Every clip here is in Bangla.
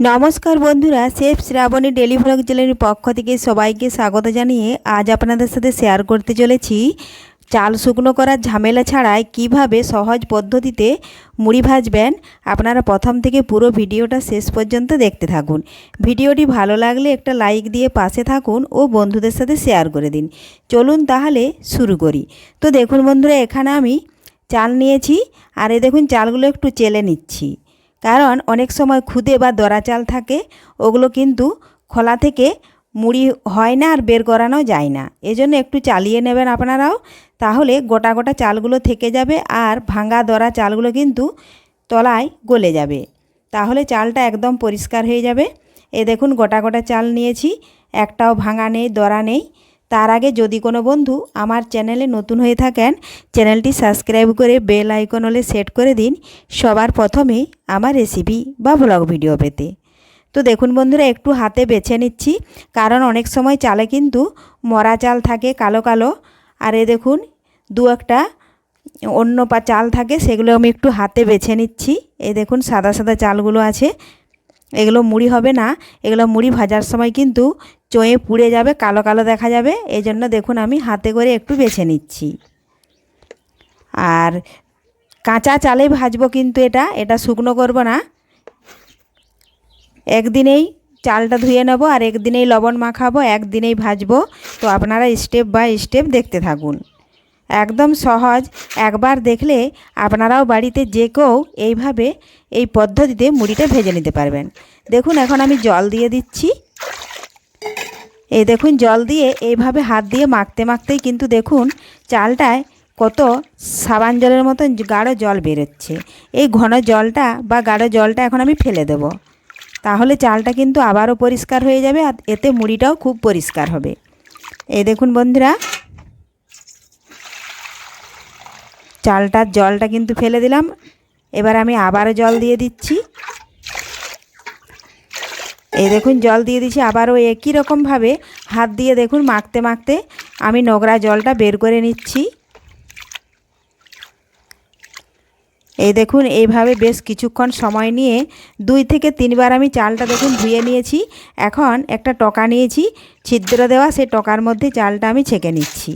নমস্কার বন্ধুরা শেফ শ্রাবণী ডেলি ভ্লগ চ্যানেলের পক্ষ থেকে সবাইকে স্বাগত জানিয়ে আজ আপনাদের সাথে শেয়ার করতে চলেছি চাল শুকনো করার ঝামেলা ছাড়াই কীভাবে সহজ পদ্ধতিতে মুড়ি ভাজবেন। আপনারা প্রথম থেকে পুরো ভিডিওটা শেষ পর্যন্ত দেখতে থাকুন। ভিডিওটি ভালো লাগলে একটা লাইক দিয়ে পাশে থাকুন ও বন্ধুদের সাথে শেয়ার করে দিন। চলুন তাহলে শুরু করি। তো দেখুন বন্ধুরা, এখানে আমি চাল নিয়েছি। আর এই দেখুন, চালগুলো একটু চেলে নিচ্ছি। কারণ অনেক সময় খুদে বা দরা চাল থাকে, ওগুলো কিন্তু খোলা থেকে মুড়ি হয় না আর বের করানো যায় না। এজন্য একটু চালিয়ে নেবেন আপনারাও, তাহলে গোটা গোটা চালগুলো থেকে যাবে আর ভাঙা দরা চালগুলো কিন্তু তলায় গলে যাবে। তাহলে চালটা একদম পরিষ্কার হয়ে যাবে। এ দেখুন গোটা গোটা চাল নিয়েছি, একটাও ভাঙা নেই দরা নেই। তার আগে যদি কোনো বন্ধু আমার চ্যানেলে নতুন হয়ে থাকেন, চ্যানেলটি সাবস্ক্রাইব করে বেল আইকন হলে সেট করে দিন। সবার প্রথমে আমার রেসিপি বা ব্লগ ভিডিও পেতে। তো দেখুন বন্ধুরা, একটু হাতে বেছে নিচ্ছি। কারণ অনেক সময় চালে কিন্তু মরা চাল থাকে কালো কালো। আর এ দেখুন, দু একটা অন্য পা চাল থাকে, সেগুলো আমি একটু হাতে বেছে নিচ্ছি। এই দেখুন, সাদা সাদা চালগুলো আছে। এগুলো মুড়ি হবে না। এগুলো মুড়ি ভাজার সময় কিন্তু চোয়ে পুড়ে যাবে, কালো কালো দেখা যাবে। এই জন্য দেখুন আমি হাতে করে একটু বেছে নিচ্ছি। আর কাঁচা চালে ভাজবো কিন্তু এটা এটা শুকনো করব না। একদিনেই চালটা ধুয়ে নেব আর একদিনেই লবণ মাখাবো, একদিনেই ভাজবো। তো আপনারা স্টেপ বাই স্টেপ দেখতে থাকুন। একদম সহজ, একবার দেখলে আপনারাও বাড়িতে যে কেউ এইভাবে এই পদ্ধতিতে মুড়িটা ভেজে নিতে পারবেন। দেখুন, এখন আমি জল দিয়ে দিচ্ছি। এই দেখুন, জল দিয়ে এইভাবে হাত দিয়ে মাখতে মাখতেই কিন্তু দেখুন, চালটায় কত সাবান জলের মতন গাঢ় জল বেরোচ্ছে। এই ঘন জলটা বা গাঢ় জলটা এখন আমি ফেলে দেব। তাহলে চালটা কিন্তু আবারও পরিষ্কার হয়ে যাবে আর এতে মুড়িটাও খুব পরিষ্কার হবে। এই দেখুন বন্ধুরা, চালটার জলটা কিন্তু ফেলে দিলাম। এবার আমি আবারও জল দিয়ে দিচ্ছি। এই দেখুন, জল দিয়ে দিচ্ছি আবারও একই রকমভাবে হাত দিয়ে দেখুন, মাখতে মাখতে আমি নোংরা জলটা বের করে নিচ্ছি। এই দেখুন, এইভাবে বেশ কিছুক্ষণ সময় নিয়ে দুই থেকে তিনবার আমি চালটা দেখুন ধুয়ে নিয়েছি। এখন একটা টকা নিয়েছি, ছিদ্র দেওয়া সেই টকার মধ্যে চালটা আমি ছেঁকে নিচ্ছি।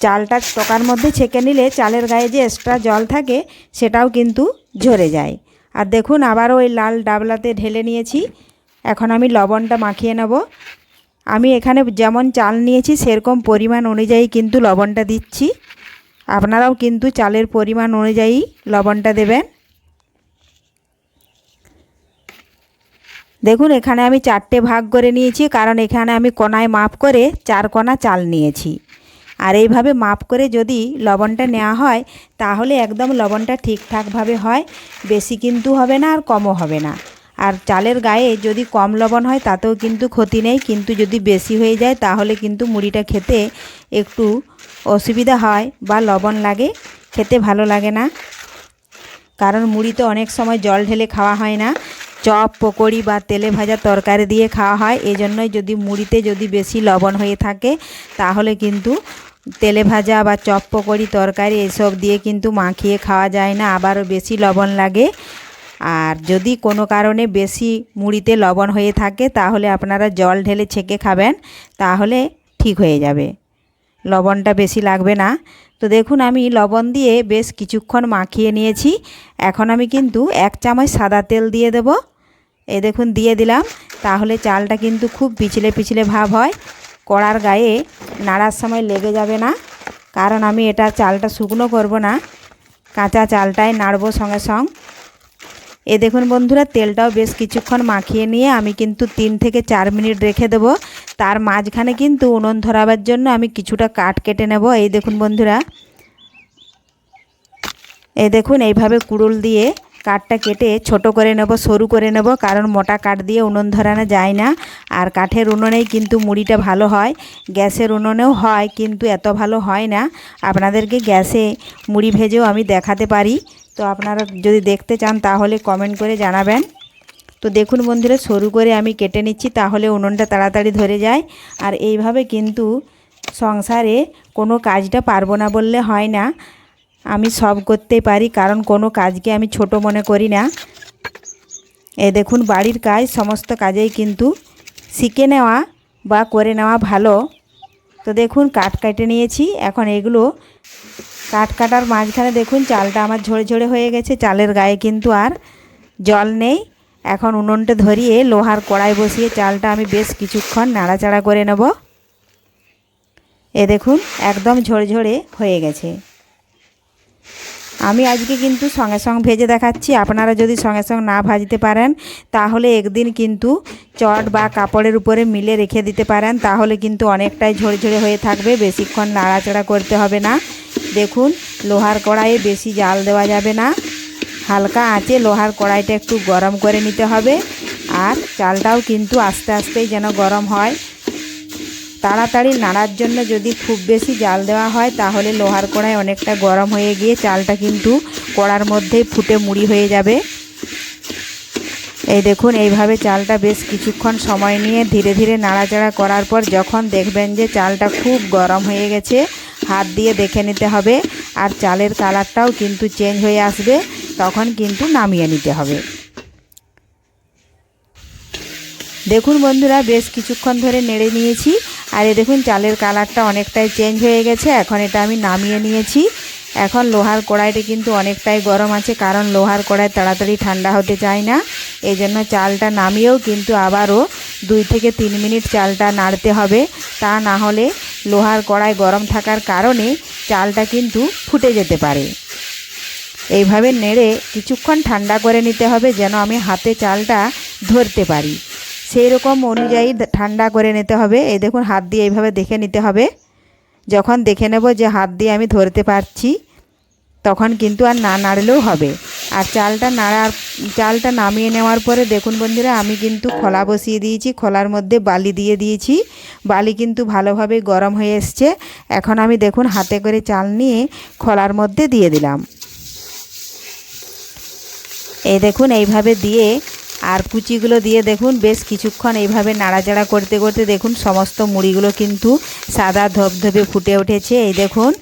চালটা টকার মধ্যে ছেঁকে নিলে চালের গায়ে যে এক্সট্রা জল থাকে, সেটাও কিন্তু ঝরে যায়। আর দেখুন, আবারও ওই লাল ডাবলাতে ঢেলে নিয়েছি। এখন আমি লবণটা মাখিয়ে নেব। আমি এখানে যেমন চাল নিয়েছি, সেরকম পরিমাণ অনুযায়ী কিন্তু লবণটা দিচ্ছি। আপনারাও কিন্তু চালের পরিমাণ অনুযায়ী লবণটা দেবেন। দেখুন, এখানে আমি চারটে ভাগ করে নিয়েছি, কারণ এখানে আমি কোনায় মাপ করে চার কোনা চাল নিয়েছি। আর এইভাবে মাপ করে যদি লবণটা নেওয়া হয়, তাহলে একদম লবণটা ঠিকঠাকভাবে হয়, বেশি কিন্তু হবে না আর কমও হবে না। আর চালের গায়ে যদি কম লবণ হয়, তাতেও কিন্তু ক্ষতি নেই, কিন্তু যদি বেশি হয়ে যায়, তাহলে কিন্তু মুড়িটা খেতে একটু অসুবিধা হয় বা লবণ লাগে, খেতে ভালো লাগে না। কারণ মুড়িতে অনেক সময় জল ঢেলে খাওয়া হয় না। চপ, পকোড়ি বা তেলে ভাজা তরকারি দিয়ে খাওয়া হয়। এই জন্যই যদি মুড়িতে যদি বেশি লবণ হয়ে থাকে, তাহলে কিন্তু তেলে ভাজা বা চপ পকোড়ি তরকারি এসব দিয়ে কিন্তু মাখিয়ে খাওয়া যায় না, আবারও বেশি লবণ লাগে। আর যদি কোনো কারণে বেশি মুড়িতে লবণ হয়ে থাকে, তাহলে আপনারা জল ঢেলে ছেঁকে খাবেন, তাহলে ঠিক হয়ে যাবে। লবণটা বেশি লাগবে না। তো দেখুন, আমি লবণ দিয়ে বেশ কিছুক্ষণ মাখিয়ে নিয়েছি। এখন আমি কিন্তু এক চামচ সাদা তেল দিয়ে দেব। এ দেখুন, দিয়ে দিলাম। তাহলে চালটা কিন্তু খুব পিছলে পিছলে ভাব হয়। কড়ার গায়ে নাড়ার সময় লেগে যাবে না। কারণ আমি এটা চালটা শুকনো করব না। কাঁচা চালটাই নাড়ব সঙ্গে সঙ্গ। এ দেখুন বন্ধুরা, তেলটাও বেশ কিছুক্ষণ মাখিয়ে নিয়ে আমি কিন্তু তিন থেকে চার মিনিট রেখে দেব। তার মাঝখানে কিন্তু উনুন ধরাবার জন্য আমি কিছুটা কাঠ কেটে নেব। এই দেখুন বন্ধুরা এই দেখুন এইভাবে কুড়ুল দিয়ে কাঠটা কেটে ছোট করে নেব, সরু করে নেব, কারণ মোটা কাঠ দিয়ে উনুন ধরানো যায় না। আর কাঠের উনুনেই কিন্তু মুড়িটা ভালো হয়, গ্যাসের উনুনেও হয়, কিন্তু এত ভালো হয় না। আপনাদেরকে গ্যাসে মুড়ি ভেজেও আমি দেখাতে পারি। তো আপনারা যদি দেখতে চান, তাহলে কমেন্ট করে জানাবেন। তো দেখুন বন্ধুরা, সরু করে আমি কেটে নিচ্ছি, তাহলে উনুনটা তাড়াতাড়ি ধরে যায়। আর এইভাবে কিন্তু সংসারে কোনো কাজটা পারব না বললে হয় না। আমি সব করতে পারি, কারণ কোনো কাজকে আমি ছোট মনে করি না। এ দেখুন, বাড়ির কাজ সমস্ত কাজেই কিন্তু শিখে নেওয়া বা করে নেওয়া ভালো। তো দেখুন, কাঠ কেটে নিয়েছি, এখন এগুলো কাঠ কাটার মাঝখানে দেখুন, চালটা আমার ঝরে ঝরে হয়ে গেছে, চালের গায়ে কিন্তু আর জল নেই। এখন উনুনটা ধরিয়ে লোহার কড়াই বসিয়ে চালটা আমি বেশ কিছুক্ষণ নাড়াচাড়া করে নেব। এ দেখুন, একদম ঝরঝরে হয়ে গেছে। আমি আজকে কিন্তু সঙ্গে সঙ্গে ভেজে দেখাচ্ছি। আপনারা যদি সঙ্গে সঙ্গে না ভাজতে পারেন, তাহলে একদিন কিন্তু চট বা কাপড়ের উপরে মিলে রেখে দিতে পারেন। তাহলে কিন্তু অনেকটাই ঝরঝরে হয়ে থাকবে, বেশিক্ষণ নাড়াচাড়া করতে হবে না। দেখুন, লোহার কড়াইয়ে বেশি জাল দেওয়া যাবে না। হালকা আঁচে লোহার কড়াইটা একটু গরম করে নিতে হবে। আর চালটাও কিন্তু আস্তে আস্তেই যেন গরম হয়। তাড়াতাড়ি নাড়ার জন্য যদি খুব বেশি জাল দেওয়া হয়, তাহলে লোহার কড়াই অনেকটা গরম হয়ে গিয়ে চালটা কিন্তু কড়ার মধ্যেই ফুটে মুড়ি হয়ে যাবে। এই দেখুন, এইভাবে চালটা বেশ কিছুক্ষণ সময় নিয়ে ধীরে ধীরে নাড়াচাড়া করার পর যখন দেখবেন যে চালটা খুব গরম হয়ে গেছে, হাত দিয়ে দেখে নিতে হবে আর চালের কালারটাও কিন্তু চেঞ্জ হয়ে আসবে, তখন কিন্তু নামিয়ে নিতে হবে। দেখুন বন্ধুরা, বেশ কিছুক্ষণ ধরে নেড়ে নিয়েছি। আর এ দেখুন, চালের কালারটা অনেকটাই চেঞ্জ হয়ে গেছে। এখন এটা আমি নামিয়ে নিয়েছি। এখন লোহার কড়াইটা কিন্তু অনেকটাই গরম আছে, কারণ লোহার কড়াই তাড়াতাড়ি ঠান্ডা হতে চায় না। এই জন্য চালটা নামিয়েও কিন্তু আবারও দুই থেকে তিন মিনিট চালটা নাড়তে হবে। তা না হলে লোহার কড়াই গরম থাকার কারণে চালটা কিন্তু ফুটে যেতে পারে। এইভাবে নেড়ে কিছুক্ষণ ঠান্ডা করে নিতে হবে, যেন আমি হাতে চালটা ধরতে পারি। সেই রকম অনুযায়ী ঠান্ডা করে নিতে হবে। এই দেখুন, হাত দিয়ে এইভাবে দেখে নিতে হবে। যখন দেখে নেব যে হাত দিয়ে আমি ধরতে পারছি, তখন কিন্তু আর না নাড়লেও হবে। আর চালটা নাড়ার, চালটা নামিয়ে নেওয়ার পরে দেখুন বন্ধুরা, আমি কিন্তু খোলা বসিয়ে দিয়েছি, খোলার মধ্যে বালি দিয়ে দিয়েছি। বালি কিন্তু ভালোভাবে গরম হয়ে এসছে। এখন আমি দেখুন, হাতে করে চাল নিয়ে খোলার মধ্যে দিয়ে দিলাম। এই দেখুন, এইভাবে দিয়ে আর কুচিগুলো দিয়ে দেখুন, বেশ কিছুক্ষণ এইভাবে নাড়াচাড়া করতে করতে দেখুন, সমস্ত মুড়িগুলো কিন্তু সাদা ধপধপে ফুটে উঠেছে। এই দেখুন,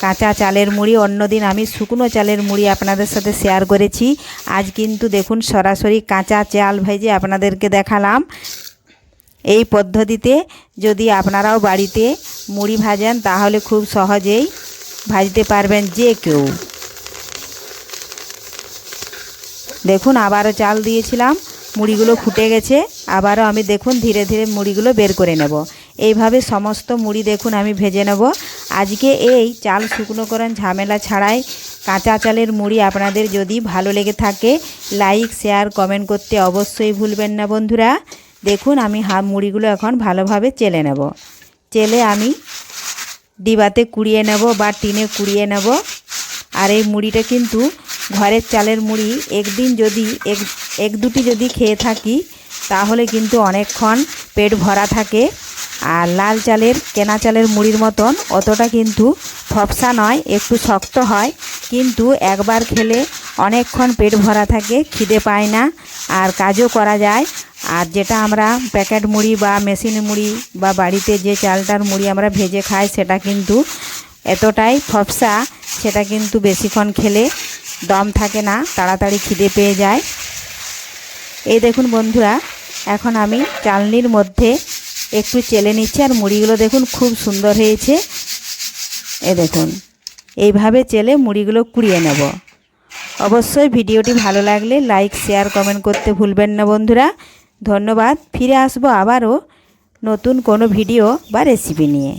কাঁচা চালের মুড়ি, অন্যদিন আমি শুকনো চালের মুড়ি আপনাদের সাথে শেয়ার করেছি। আজ কিন্তু দেখুন, সরাসরি কাঁচা চাল ভেজে আপনাদেরকে দেখালাম। এই পদ্ধতিতে যদি আপনারাও বাড়িতে মুড়ি ভাজেন, তাহলে খুব সহজেই ভাজতে পারবেন যে কেউ। দেখুন, আবারও চাল দিয়েছিলাম, মুড়িগুলো ফুটে গেছে, আবারও আমি দেখুন, ধীরে ধীরে মুড়িগুলো বের করে নেব। এইভাবে সমস্ত মুড়ি দেখুন, আমি ভেজে নেব। আজকে এই চাল শুকনো করেন ঝামেলা ছাড়াই কাঁচা চালের মুড়ি আপনাদের যদি ভালো লেগে থাকে, লাইক, শেয়ার, কমেন্ট করতে অবশ্যই ভুলবেন না বন্ধুরা। দেখুন, আমি হা, মুড়িগুলো এখন ভালোভাবে চেলে নেব। চেলে আমি ডিবাতে কুড়িয়ে নেব বা টিনে কুড়িয়ে নেব। আর এই মুড়িটা কিন্তু ঘরের চালের মুড়ি একদিন যদি এক এক দুটি যদি খেয়ে থাকি, তাহলে কিন্তু অনেকক্ষণ পেট ভরা থাকে। আর লাল চালের, কেনা চালের মুড়ির মতন অতটা কিন্তু ফপসা নয়, একটু শক্ত হয়। কিন্তু একবার খেলে অনেকক্ষণ পেট ভরা থাকে, খিদে পায় না। আর কাজও করা যায়। আর যেটা আমরা প্যাকেট মুড়ি বা মেশিন মুড়ি বা বাড়িতে যে চালটার মুড়ি আমরা ভেজে খাই, সেটা কিন্তু এতটাই ফপসা, সেটা কিন্তু বেশিক্ষণ খেলে দম থাকে না, তাড়াতাড়ি খিদে পেয়ে যায়। এই দেখুন বন্ধুরা, এখন আমি চালনির মধ্যে একটু চেলে নিচ্ছি, আর মুড়িগুলো দেখুন খুব সুন্দর হয়েছে। এ দেখুন, এইভাবে চেলে মুড়িগুলো কুড়িয়ে নেব। অবশ্যই ভিডিওটি ভালো লাগলে লাইক, শেয়ার, কমেন্ট করতে ভুলবেন না বন্ধুরা। ধন্যবাদ, ফিরে আসব আবারও নতুন কোনো ভিডিও বা রেসিপি নিয়ে।